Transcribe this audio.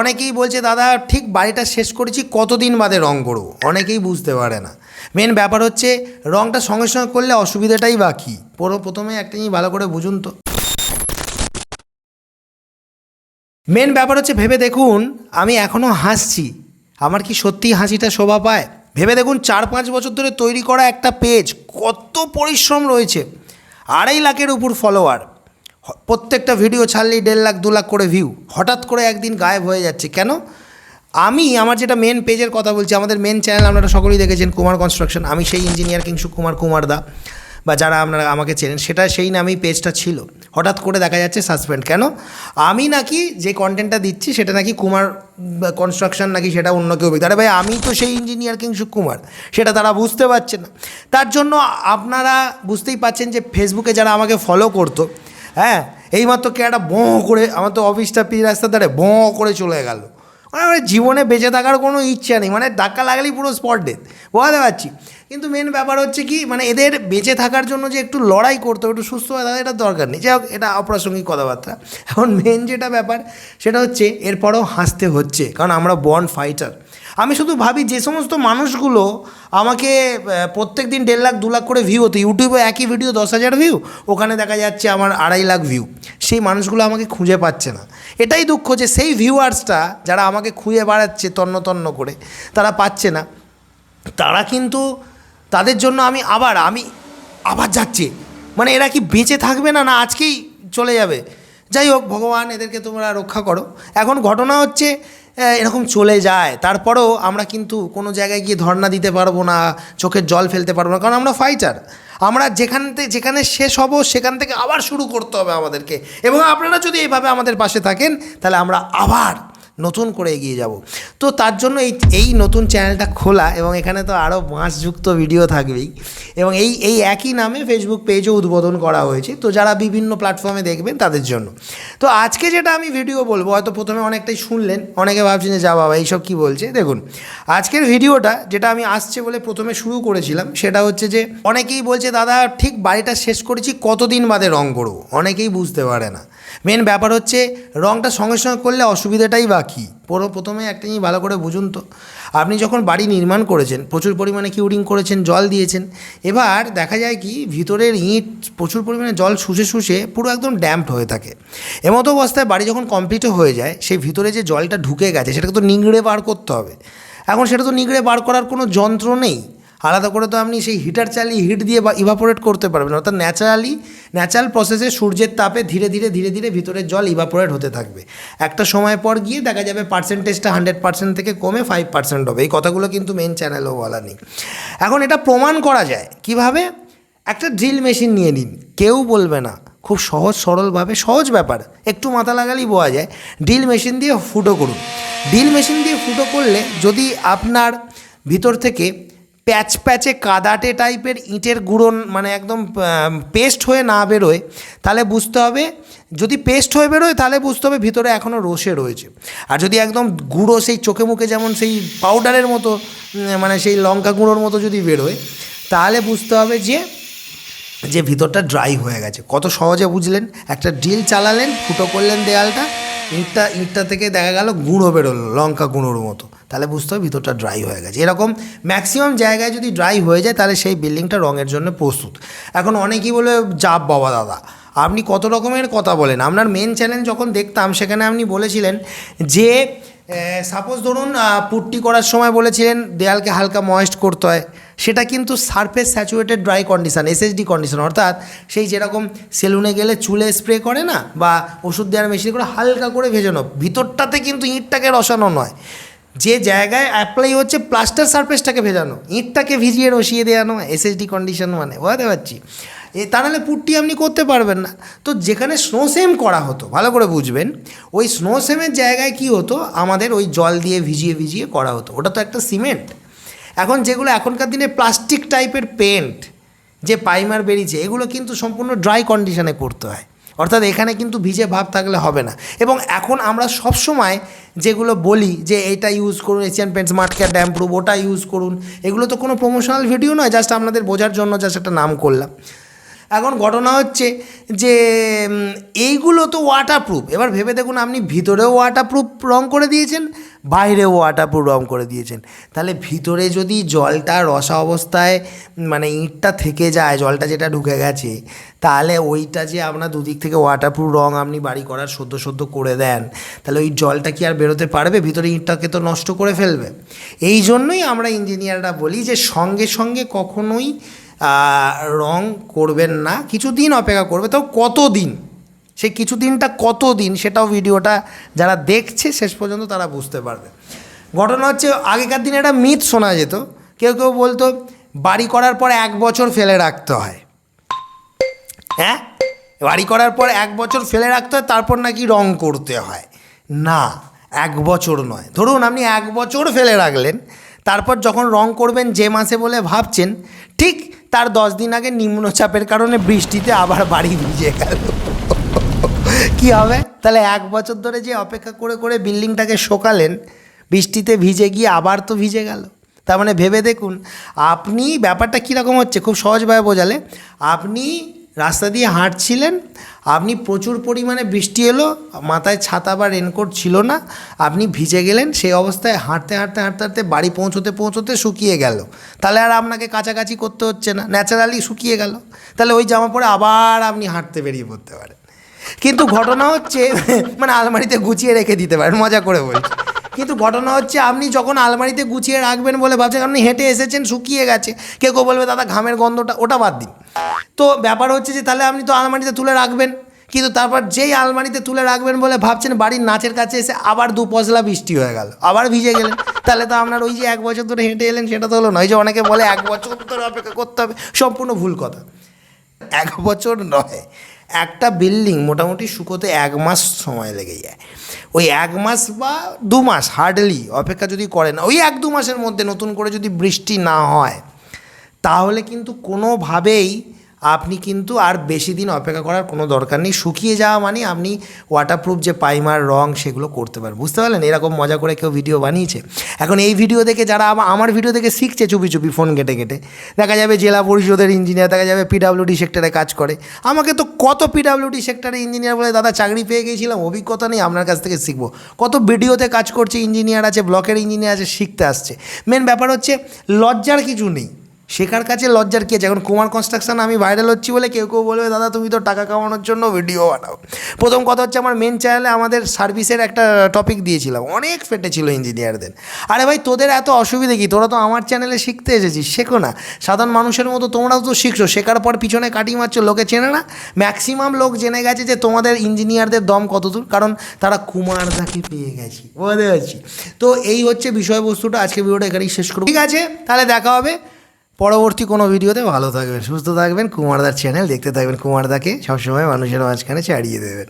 অনেকেই বলছে, দাদা, ঠিক বাড়িটা শেষ করেছি, কতদিন বাদে রং করব? অনেকেই বুঝতে পারে না। মেন ব্যাপার হচ্ছে, রংটা সঙ্গে সঙ্গে করলে অসুবিধাটাই বাকি পুরো প্রথমে একটা জিনিস ভালো করে বুঝুন তো। মেন ব্যাপার হচ্ছে, ভেবে দেখুন, আমি এখনও হাসছি। আমার কি সত্যি হাসিটা শোভা পায়? ভেবে দেখুন, চার পাঁচ বছর ধরে তৈরি করা একটা পেজ কত পরিশ্রম রয়েছে। আড়াই লাখের উপর ফলোয়ার প্রত্যেকটা ভিডিও ছাড়লেই দেড় লাখ, দু লাখ করে ভিউ হঠাৎ করে একদিন গায়েব হয়ে যাচ্ছে। কেন? আমি, আমার যেটা মেন পেজের কথা বলছি, আমাদের মেন চ্যানেল আপনারা সকলেই দেখেছেন, কুমার কনস্ট্রাকশন আমি সেই ইঞ্জিনিয়ার কিংসু কুমার কুমার দা, বা যারা আপনারা আমাকে চেনেন, সেটা সেই নামেই পেজটা ছিল। হঠাৎ করে দেখা যাচ্ছে সাসপেন্ড কেন? আমি নাকি যে কন্টেন্টটা দিচ্ছি, সেটা নাকি কুমার কনস্ট্রাকশন নাকি সেটা অন্য কেউ ব্যক্তি। আরে ভাই, আমি তো সেই ইঞ্জিনিয়ার কিংসু কুমার। সেটা তারা বুঝতে পারছে না। তার জন্য আপনারা বুঝতেই পাচ্ছেন যে ফেসবুকে যারা আমাকে ফলো করতো হ্যাঁ এইমাত্র কে একটা বঁ করে, আমার তো অফিসটা পি রাস্তা ধারে বঁ করে চলে গেল। মানে জীবনে বেঁচে থাকার কোনো ইচ্ছা নেই মানে ধাক্কা লাগলেই পুরো স্পট ডেথ বোঝাতে পারছি। কিন্তু মেন ব্যাপার হচ্ছে কি মানে এদের বেঁচে থাকার জন্য যে একটু লড়াই করতে একটু সুস্থ হয়ে থাকা এটা দরকার নেই। যাই হোক এটা অপ্রাসঙ্গিক কথাবার্তা। এখন মেন যেটা ব্যাপার, সেটা হচ্ছে এরপরেও হাসতে হচ্ছে, কারণ আমরা বন ফাইটার আমি শুধু ভাবি যে সমস্ত মানুষগুলো আমাকে প্রত্যেক দিন দেড় লাখ, দু লাখ করে ভিউ হতো। ইউটিউবে একই ভিডিও দশ হাজার ভিউ ওখানে দেখা যাচ্ছে আমার আড়াই লাখ ভিউ সেই মানুষগুলো আমাকে খুঁজে পাচ্ছে না। এটাই দুঃখ যে সেই ভিউয়ার্সটা যারা আমাকে খুঁজে বাড়াচ্ছে তন্ন তন্ন করে, তারা পাচ্ছে না। তারা কিন্তু তাদের জন্য আমি আবার আমি আবার যাচ্ছি। মানে এরা কি বেঁচে থাকবে না না আজকেই চলে যাবে? যাই হোক, ভগবান এদেরকে তোমরা রক্ষা করো। এখন ঘটনা হচ্ছে এরকম চলে যায়। তারপরেও আমরা কিন্তু কোনো জায়গায় গিয়ে ধর্না দিতে পারব না, চোখের জল ফেলতে পারব না, কারণ আমরা ফাইটার আমরা যেখান থেকে যেখানে শেষ হব, সেখান থেকে আবার শুরু করতে হবে আমাদেরকে। এবং আপনারা যদি এইভাবে আমাদের পাশে থাকেন, তাহলে আমরা আবার নতুন করে এগিয়ে যাব। তো তার জন্য এই এই নতুন চ্যানেলটা খোলা এবং এখানে তো আরও মাসযুক্ত ভিডিও থাকবেই এবং এই এই একই নামে ফেসবুক পেজও উদ্বোধন করা হয়েছে। তো যারা বিভিন্ন প্ল্যাটফর্মে দেখবেন তাদের জন্য। তো আজকে যেটা আমি ভিডিও বলব, হয়তো প্রথমে অনেকটাই শুনলেন, অনেকে ভাবছেন যে, যা বাবা, এইসব কী বলছে? দেখুন, আজকের ভিডিওটা যেটা আমি আসছে বলে প্রথমে শুরু করেছিলাম, সেটা হচ্ছে যে, অনেকেই বলছে, দাদা, ঠিক বাড়িটা শেষ করেছি, কতদিন বাদে রং করব? অনেকেই বুঝতে পারে না। মেন ব্যাপার হচ্ছে, রংটা সঙ্গে সঙ্গে করলে অসুবিধাটাই বা কী পুরো প্রথমে একটা জিনিস ভালো করে বুঝুন তো। আপনি যখন বাড়ি নির্মাণ করেছেন, প্রচুর পরিমাণে কিউরিং করেছেন, জল দিয়েছেন, এবার দেখা যায় কি, ভিতরের ইঁট প্রচুর পরিমাণে জল শুষে শুষে পুরো একদম ড্যাম্পড হয়ে থাকে। এমতো অবস্থায় বাড়ি যখন কমপ্লিটও হয়ে যায়, সেই ভিতরে যে জলটা ঢুকে গেছে, সেটাকে তো নিংড়ে বার করতে হবে। এখন সেটা তো নিংড়ে বার করার কোনো যন্ত্র নেই। আলাদা করে তো আপনি সেই হিটার চালিয়ে হিট দিয়ে বা ইভাপোরেট করতে পারবেন। অর্থাৎ ন্যাচারালি ন্যাচারাল প্রসেসে সূর্যের তাপে ধীরে ধীরে ধীরে ধীরে ভিতরের জল ইভাপোরেট হতে থাকবে। একটা সময় পর গিয়ে দেখা যাবে পার্সেন্টেজটা হান্ড্রেড পার্সেন্ট থেকে কমে ফাইভ পার্সেন্ট হবে। এই কথাগুলো কিন্তু মেন চ্যানেলেও বলা নেই। এখন এটা প্রমাণ করা যায়। কীভাবে? একটা ড্রিল মেশিন নিয়ে নিন। কেউ বলবে না। খুব সহজ, সরলভাবে সহজ ব্যাপার। একটু মাথা লাগালেই বোঝা যায়। ড্রিল মেশিন দিয়ে ফুটো করুন। ড্রিল মেশিন দিয়ে ফুটো করলে যদি আপনার ভিতর থেকে প্যাচ প্যাচে কাদাটে টাইপের ইঁটের গুঁড়ো মানে একদম পেস্ট হয়ে না বেরোয়, তাহলে বুঝতে হবে, যদি পেস্ট হয়ে বেরোয়, তাহলে বুঝতে হবে ভিতরে এখনও রসে রয়েছে। আর যদি একদম গুঁড়ো সেই চোখে মুখে যেমন সেই পাউডারের মতো মানে সেই লঙ্কা গুঁড়োর মতো যদি বেরোয়, তাহলে বুঝতে হবে যে যে ভিতরটা ড্রাই হয়ে গেছে। কত সহজে বুঝলেন, একটা ড্রিল চালালেন, ফুটো করলেন দেয়ালটা ইঁটটা ইঁটটা থেকে দেখা গেল গুঁড়ো বেরোলো, লঙ্কা গুঁড়োর মতো। তাহলে বুঝতে হবে ভিতরটা ড্রাই হয়ে গেছে। এরকম ম্যাক্সিমাম জায়গায় যদি ড্রাই হয়ে যায়, তাহলে সেই বিল্ডিংটা রঙের জন্য প্রস্তুত। এখন অনেকেই বলে চাপ বাবা দাদা, আপনি কত রকমের কথা বলেন? আপনার মেন চ্যানেল যখন দেখতাম, সেখানে আপনি বলেছিলেন যে সাপোজ ধরুন পুট্টি করার সময় বলেছিলেন, দেয়ালকে হালকা ময়েস্ট করতে হয়। সেটা কিন্তু surface saturated dry condition SSD condition অর্থাৎ সেই যেরকম সেলুনে গেলে চুলে স্প্রে করে না বা ওষুধ দেওয়ার মেশিন করে হালকা করে ভেজানো ভিতরটাতে কিন্তু ইঁটটাকে রসানো নয়। যে জায়গায় অ্যাপ্লাই হচ্ছে প্লাস্টার সারফেসটাকে ভেজানো, ইঁটটাকে ভিজিয়ে রসিয়ে দেওয়ানো এসএসডি কন্ডিশন মানে বুঝতে পারছি? এ তা নাহলে পুট্টি আপনি করতে পারবেন না। তো যেখানে স্নো সেম করা হতো, ভালো করে বুঝবেন, ওই স্নো সেমের জায়গায় কি হতো? আমাদের ওই জল দিয়ে ভিজিয়ে ভিজিয়ে করা হতো, ওটা তো একটা সিমেন্ট এখন যেগুলো এখনকার দিনে প্লাস্টিক টাইপের পেন্ট যে পাইমার বেরিয়েছে, এগুলো কিন্তু সম্পূর্ণ ড্রাই কন্ডিশনে করতে হয়। অর্থাৎ এখানে কিন্তু ভিজে ভাব থাকলে হবে না। এবং এখন আমরা সব সময় যেগুলো বলি যে এটা ইউজ করুন এশিয়ান পেন্টস মার্টকেট ড্যাম প্রুভ ওটা ইউজ করুন, এগুলো তো কোনো প্রমোশনাল ভিডিও নয় জাস্ট আপনাদের বোঝার জন্য জাস্ট একটা নাম করলাম। এখন ঘটনা হচ্ছে যে এইগুলো তো ওয়াটারপ্রুফ এবার ভেবে দেখুন আপনি ভিতরেও ওয়াটারপ্রুফ রং করে দিয়েছেন, বাইরেও ওয়াটারপ্রুফ রং করে দিয়েছেন। তাহলে ভিতরে যদি জলটা রসা অবস্থায় মানে ইঁটটা থেকে যায়, জলটা যেটা ঢুকে গেছে, তাহলে ওইটা যে আপনার দুদিক থেকে ওয়াটারপ্রুফ রং আপনি বাড়ি করার সদ্য সদ্য করে দেন, তাহলে ওই জলটা কি আর বেরোতে পারবে? ভিতরে ইঁটটাকে তো নষ্ট করে ফেলবে। এই জন্যই আমরা ইঞ্জিনিয়াররা বলি যে, সঙ্গে সঙ্গে কখনোই রং করবেন না, কিছুদিন অপেক্ষা করবে তাও কত দিন সেই কিছু দিনটা কত দিন সেটাও ভিডিওটা যারা দেখছে শেষ পর্যন্ত তারা বুঝতে পারবে। ঘটনা হচ্ছে, আগেকার দিনে একটা মিথ শোনা যেত, কেউ কেউ বলতো, বাড়ি করার পর এক বছর ফেলে রাখতে হয়। হ্যাঁ বাড়ি করার পর এক বছর ফেলে রাখতে হয়, তারপর নাকি রং করতে হয়। না, এক বছর নয়। ধরুন আপনি এক বছর ফেলে রাখলেন, তারপর যখন রং করবেন যে মাসে বলে ভাবছেন, ঠিক তার দশ দিন আগে নিম্নচাপের কারণে বৃষ্টিতে আবার বাড়ি ভিজে গেল। কি হবে? তাহলে এক বছর ধরে যে অপেক্ষা করে করে বিল্ডিংটাকে শোকালেন, বৃষ্টিতে ভিজে গিয়ে আবার তো ভিজে গেল। তার মানে ভেবে দেখুন, আপনি ব্যাপারটা কীরকম হচ্ছে? খুব সহজভাবে বোঝালে। আপনি রাস্তা দিয়ে হাঁটছিলেন, আপনি প্রচুর পরিমাণে বৃষ্টি এলো, মাথায় ছাতা বা রেনকোট ছিল না, আপনি ভিজে গেলেন, সেই অবস্থায় হাঁটতে হাঁটতে হাঁটতে হাঁটতে বাড়ি পৌঁছতে, পৌঁছোতে শুকিয়ে গেল। তাহলে আর আপনাকে কাছাকাছি করতে হচ্ছে না ন্যাচারালি শুকিয়ে গেল। তাহলে ওই জামা পরে আবার আপনি হাঁটতে বেরিয়ে পড়তে পারেন। কিন্তু ঘটনা হচ্ছে মানে আলমারিতে গুছিয়ে রেখে দিতে পারেন, মজা করে বলছি। কিন্তু ঘটনা হচ্ছে আপনি যখন আলমারিতে গুছিয়ে রাখবেন বলে ভাবছেন, আপনি হেঁটে এসেছেন, শুকিয়ে গেছে, কেউ কেউ বলবে, দাদা, ঘামের গন্ধটা, ওটা বাদ দিন। তো ব্যাপার হচ্ছে যে, তাহলে আপনি তো আলমারিতে তুলে রাখবেন, কিন্তু তারপর যেই আলমারিতে তুলে রাখবেন বলে ভাবছেন, বাড়ির নাচের কাছে এসে আবার দু পশলা বৃষ্টি হয়ে গেল, আবার ভিজে গেলেন, তাহলে তো আপনার ওই যে এক বছর ধরে হেঁটে এলেন, সেটা তো হলো নয় যে অনেকে বলে, এক বছর ধরে অপেক্ষা করতে হবে, সম্পূর্ণ ভুল কথা। এক বছর নয় একটা বিল্ডিং মোটামুটি শুকোতে এক মাস সময় লেগে যায়। ওই এক মাস বা দু মাস হার্ডলি অপেক্ষা যদি করে না, ওই এক দু মাসের মধ্যে নতুন করে যদি বৃষ্টি না হয়, তাহলে কিন্তু কোনোভাবেই আপনি কিন্তু আর বেশি দিন অপেক্ষা করার কোনো দরকার নেই। শুকিয়ে যাওয়া মানে আপনি ওয়াটারপ্রুফ যে পাইমার, রং সেগুলো করতে পারেন বুঝতে পারলেন? এরকম মজা করে কেউ ভিডিও বানিয়েছে। এখন এই ভিডিও দেখে যারা আমা- আমার ভিডিও দেখে শিখছে চুপি চুপি ফোন কেটে কেটে দেখা যাবে জেলা পরিষদের ইঞ্জিনিয়ার দেখা যাবে পিডাব্লিউডি সেক্টরে কাজ করে। আমাকে তো কত পিডাব্লিউডি সেক্টরে ইঞ্জিনিয়ার বলে, দাদা, চাকরি পেয়ে গিয়েছিলাম অভিজ্ঞতা নেই, আপনার কাছ থেকে শিখব। কত ভিডিওতে কাজ করছে ইঞ্জিনিয়ার আছে ব্লকের ইঞ্জিনিয়ার আছে, শিখতে আসছে। মেন ব্যাপার হচ্ছে লজ্জার কিছু নেই। শেখার কাছে লজ্জার কি আছে? এখন কুমার কনস্ট্রাকশন আমি ভাইরাল হচ্ছি বলে কেউ কেউ বলবে, দাদা, তুমি তো টাকা কামানোর জন্য ভিডিও বানাও। প্রথম কথা হচ্ছে, আমার মেন চ্যানেলে আমাদের সার্ভিসের একটা টপিক দিয়েছিলাম। অনেক ফেটেছিল ইঞ্জিনিয়ারদের আরে ভাই, তোদের এত অসুবিধে কি? তোরা তো আমার চ্যানেলে শিখতে এসেছিস, শেখো না। সাধারণ মানুষের মতো তোমরাও তো শিখছো। শেখার পর পিছনে কাটি মারছো, লোকে চেনে না। ম্যাক্সিমাম লোক জেনে গেছে যে তোমাদের ইঞ্জিনিয়ারদের দম কত দূর, কারণ তারা কুমারদাকে পেয়ে গেছি। বুঝতে পারছি? তো এই হচ্ছে বিষয়বস্তুটা। আজকে ভিডিওটা এখানেই শেষ করব। ঠিক আছে, তাহলে দেখা হবে। পরবর্তী কোনো ভিডিওতে ভালো থাকবেন, সুস্থ থাকবেন, কুমারদার চ্যানেল দেখতে থাকবেন, কুমারদাকে সবসময় মানুষের মাঝখানে ছাড়িয়ে দেবেন।